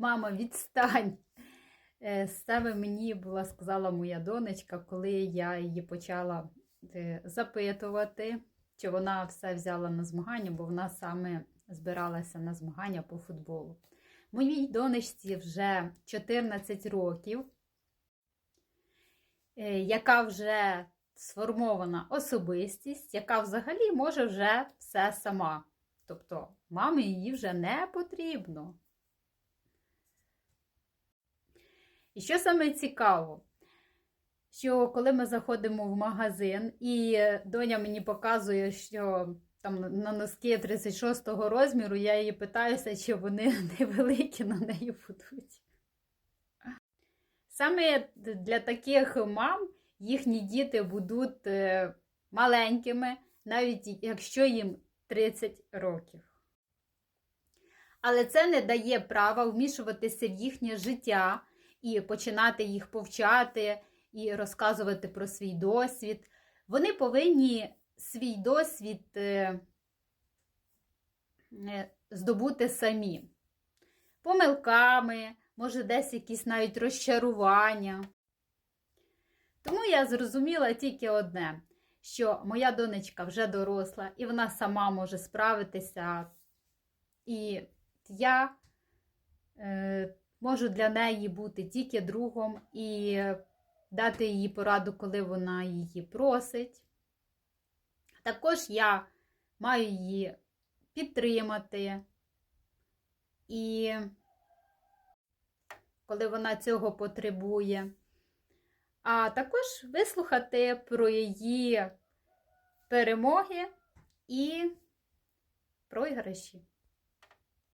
Мама, відстань. Е, Саме мені була сказала моя донечка, коли я її почала е, запитувати, чи вона все взяла на змагання, бо вона саме збиралася на змагання по футболу. Моїй донечці вже 14 років, е, яка вже сформована особистість, яка взагалі може вже все сама. Тобто, мамі її вже не потрібно. І що саме цікаво, що коли ми заходимо в магазин, і доня мені показує, що там на носки 36-го розміру, я її питаюся, чи вони невеликі на неї будуть. Саме для таких мам їхні діти будуть е, маленькими, навіть якщо їм 30 років. Але це не дає права вмішуватися в їхнє життя і починати їх повчати і розказувати про свій досвід. Вони повинні свій досвід е, е, здобути самі. Помилками, може, десь якісь навіть розчарування. Тому я зрозуміла тільки одне, що моя донечка вже доросла, і вона сама може справитися. І я е, можу для неї бути тільки другом і дати їй пораду, коли вона її просить. Також я маю її підтримати. І коли вона цього потребує, а також вислухати про її перемоги і програші.